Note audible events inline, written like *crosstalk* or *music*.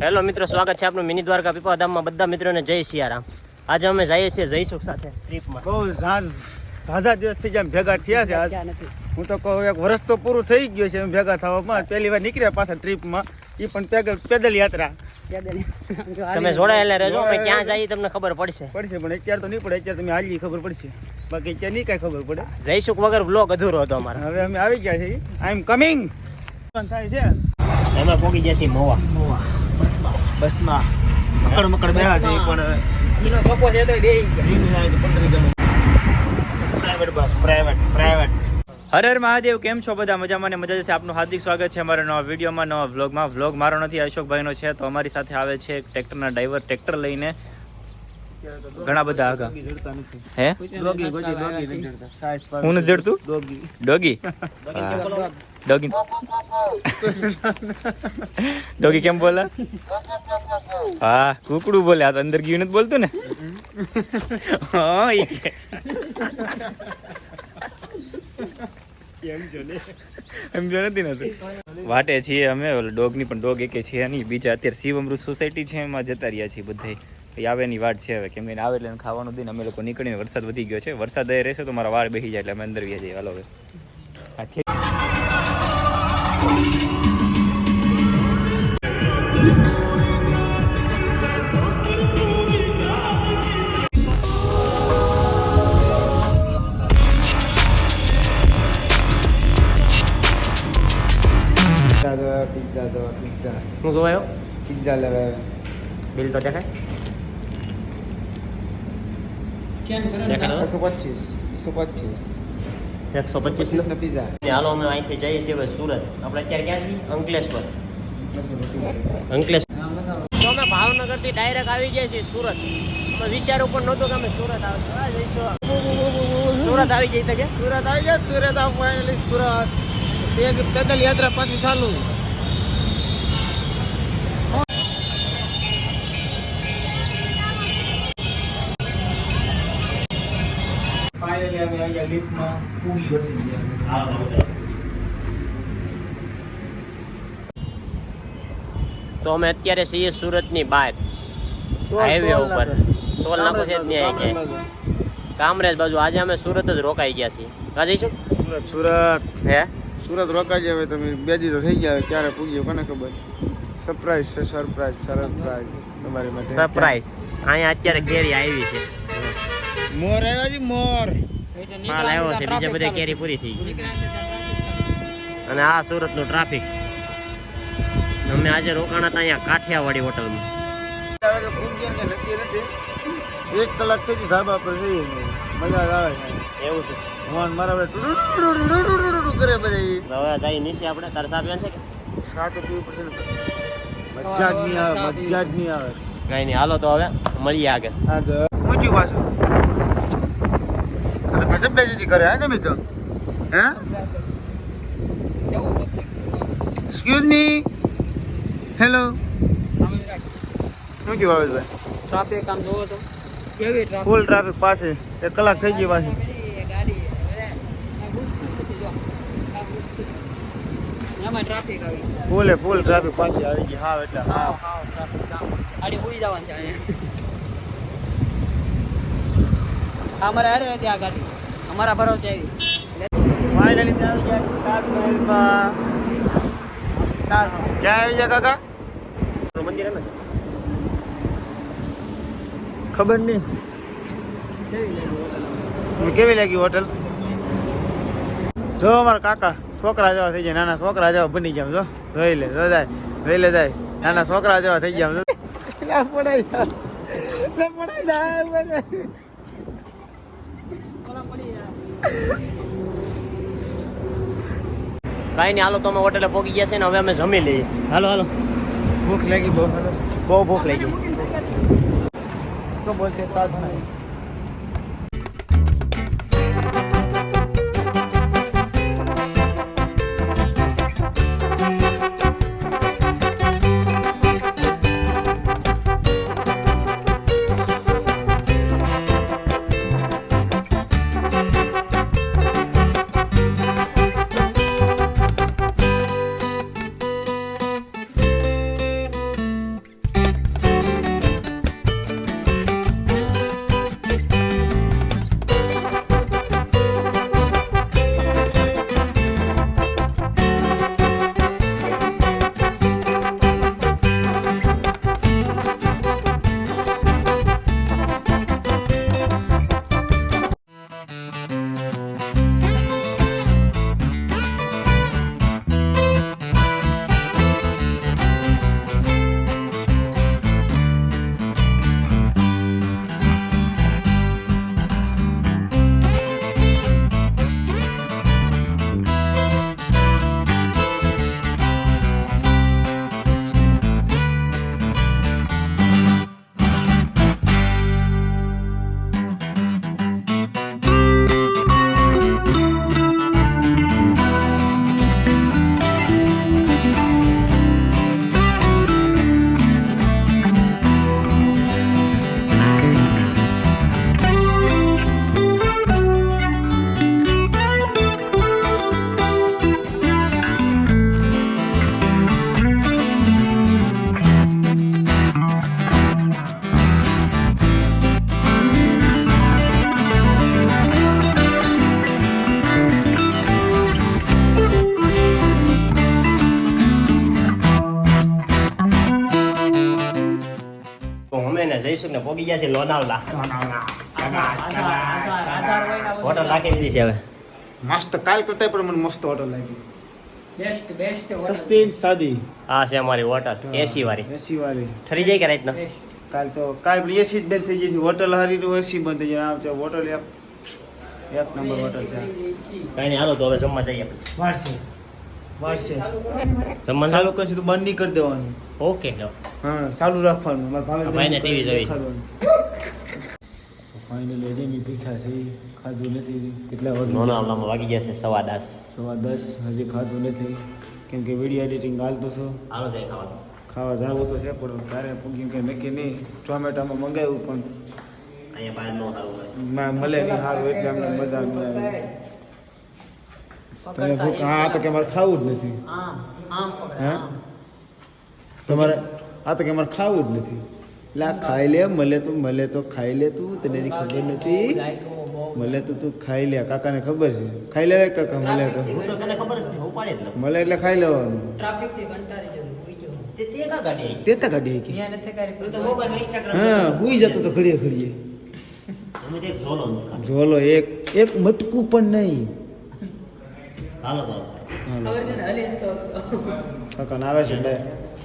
Hello મિત્રો સ્વાગત છે આપણું મિની દ્વારકા પીપાધામમાં બધા મિત્રોને જય સિયારામ. આજે અમે જઈએ છીએ જયસુખ સાથે ટ્રીપમાં. બહુ ઝાઝ દિવસથી જેમ ભેગા થયા છે આજ. હું તો કહું એક વર્ષ તો પૂરું થઈ ગયું છે ભેગા થવામાં. પહેલી વાર નીકળ્યા પાછા ટ્રીપમાં. એ પણ પેદલ પેદલ યાત્રા. તમે જોડાયેલા રહેજો અમે ક્યાં જઈએ તમને ખબર પડશે. પડશે પણ અત્યારે તો નહીં પડે. અત્યારે તમે હાલી ખબર પડશે. બાકી અત્યારે નહીં કાંઈ ખબર પડે. જયસુખ વગર બ્લોગ અધૂરો હતો અમારો. હવે અમે આવી ગયા છીએ. આઈ એમ કમિંગ થાય છે એમાં પોગી ગયા છીએ મોવા. બસમાં. મકડ મકડ બેહા છે પણ પ્રાઇવેટ બસ પ્રાઇવેટ પ્રાઇવેટ હર હર મહાદેવ કેમ છો બધા? મજામાં ને મજા જશે? આપનું હાર્દિક સ્વાગત છે અમારા નવા વિડીયોમાં નવા વ્લોગમાં. વ્લોગ મારો નથી અશોકભાઈનો છે તો અમારી સાથે આવે છે એક ટ્રેક્ટરના ડ્રાઈવર ટ્રેક્ટર લઈને. ઘણા બધા હતા હે? ડોગી ડોગી હું નથી જડતું? ડોગી. ડોગી? *laughs* Doggy doggy. કેમ બોલે? હા કુકડું બોલે. આ તો અંદર ગયું નથી બોલતું ને? હા એમ જો નથી નતું વાટે છીએ અમે ડોગની પણ ડોગ એકે છે નહીં. બીજા અત્યારે શિવ અમૃત સોસાયટી છે એમાં જતા રહ્યા છીએ બધા એ આવે ની વાટ છે હવે. કેમ કે આવે એટલે એને ખાવાનું દઈને અમે લોકો નીકળીને વરસાદ વધી ગયો છે. વરસાદ અહીં રહેશે તો મારા વાળ બેસી જાય એટલે અમે અંદર વ્યા જઈએ. હાલો હવે. પિઝા દો પિઝા હું જોવાયો? પિઝા લેવા બિલ તો દેખાય એકસો પચીસ એકસો પચીસ. એકસો પચીસ પચીસ નો પિઝા હાલો અમે અહીંથી જઈએ છીએ હવે સુરત. આપણે અત્યારે ક્યાં છીએ? અંકલેશ્વર. અંકલેશ્વર. તો અમે ભાવનગરથી ડાયરેક્ટ આવી ગયા છીએ સુરત. વિચારું પણ નહોતું કે અમે સુરત આવશું સુરત આવી જઈ શકે સુરત આવી ગયા સુરત આવ ફાઇનલી સુરત. પેદલ યાત્રા પાછી ચાલુ. ગયા લિફ્ટમાં પૂરી બચી ગયા? તો અમે અત્યારે છીએ સુરતની બહાર. હાઈવે ઉપર. ટોલ નાકો છે જ નહીં કામરેજ. બાજુ. કામરેજ બાજુ. આજે અમે સુરત જ રોકાઈ ગયા છીએ. કા જઈશું? સુરત સુરત. હે? સુરત રોકાઈ હવે તમે બે દિવસ થઈ ગયા ક્યારે પૂગ્યો કોને ખબર? સરપ્રાઈઝ છે સરપ્રાઈઝ સરપ્રાઈઝ તમારી માટે. સરપ્રાઈઝ અહીંયા અત્યારે કેરી આવી છે. મોર આવ્યા છે મોર. માલ આવ્યો છે બીજા બધા કેરી પૂરી થઈ અને આ સુરતનું ટ્રાફિક અમે આજે રોકાણા હતા અહીંયા કાઠિયાવાડી હોટલમાં. એક કલાક થઈ ગઈ સાહેબ આપણે મજા આવે એવું છે. ફોન આપણે તાર સાહેબ છે કે? સાત પીવું પડશે મજા જ નહીં આવે આવે. કઈ નહીં હાલો તો હવે મળીએ આગળ. આગળ. પાછું. भाजप बेजती करे आहे ना मी तर एक्सक्यूज मी હેલો શું થયું આવે ટ્રાફિક આમ જોવો તો કેવી ટ્રાફિક ફૂલ ટ્રાફિક પાસે એક કલાક થઈ ગઈ પાછી ફૂલે ફૂલ ટ્રાફિક પાછી આવી ગઈ હા એટલે હા આડી હોઈ જવાનું છે અમારે હારે ત્યાં ગાડી અમારા ભરોસે આવી ફાઇનલી આવી ગયા. તાજમહેલમાં ક્યાં આવી ગયા કાકા? મંદિર ખબર નહીં. કેવી લાગી હોટલ? જો અમારા કાકા છોકરા જેવા થઈ જાય નાના છોકરા જેવા બની ગયા. જો જોઈ લે જો જાય જોઈ લે જાય. નાના છોકરા જેવા થઈ ગયા. *laughs* પડાઈ જાય પડાઈ જાય બોલે. કાંઈ નહીં હાલો તો અમે હોટેલે પહોંચી ગયા છે ને હવે અમે જમી લઈએ. હાલો હાલો. ભૂખ લાગી બહુ બહુ ભૂખ લાગી. બોલતે તાજ તો અમે ને જઈશું ને પોગી ગયા છે લોનાવલા હોટલ રાખી દીધી છે હવે મસ્ત કાલ કરતા પણ મસ્ત હોટલ લાગી બેસ્ટ બેસ્ટ સાદી હા છે અમારી હોટલ એસી વાળી ઠરી જાય કે રાતના કાલ તો કાલ એસી જ બંધ થઈ જશે હોટલ હારી તો એસી બંધ થઈ જાય આમ હોટલ એક નંબર હોટલ છે કાંઈ નહીં હાલો તો હવે જમવા જઈએ વારસે જમવા ચાલુ કરશું તો બંધ નહીં કરી દેવાનું. ઓકે લો. હા ચાલુ રાખવાનું. મારા ભાઈને જોઈ. ફાઇનલી હજી મેં ભીખા છે ખાધું નથી. કેટલા વાગે લોનાવલામાં વાગી ગયા છે સવા દસ. સવા દસ. હજી ખાધું નથી. કેમ કે વીડિયો એડિટિંગ હાલતો છો હાલો જાય ખાવાનું. ખાવા જાવું તો છે પણ તારે પૂગ્યું કે નક્કી નહીં. ટોમેટામાં મંગાવ્યું પણ અહીંયા બહાર નો મળે નહીં સારું એટલે અમને મજા આવે. તમે ભૂખ હા આ તો કે મારે ખાવું જ નથી. તમારે આ તો કે મારે ખાવું જ નથી. એટલે આ ખાઈ લે મળે તું મળે તો ખાઈ લે તું તને એની ખબર નથી. મળે તો તું ખાઈ લે. કાકાને ખબર છે? ખાઈ લેવાય કાકા મળે તો. હું તો તને ખબર જ છે હું પાડી જ લઉં મળે એટલે ખાઈ લેવાનું. તે તે ગાડી આવી તે તો કાઢી કે ત્યાં નથી કરી તું તો મોબાઈલ ઇન્સ્ટાગ્રામ હા હુઈ જતો તો ઘડીએ ઘડીએ. ઝોલો એક એક મટકું પણ નહીં. હાલો તો. હલી આવે છે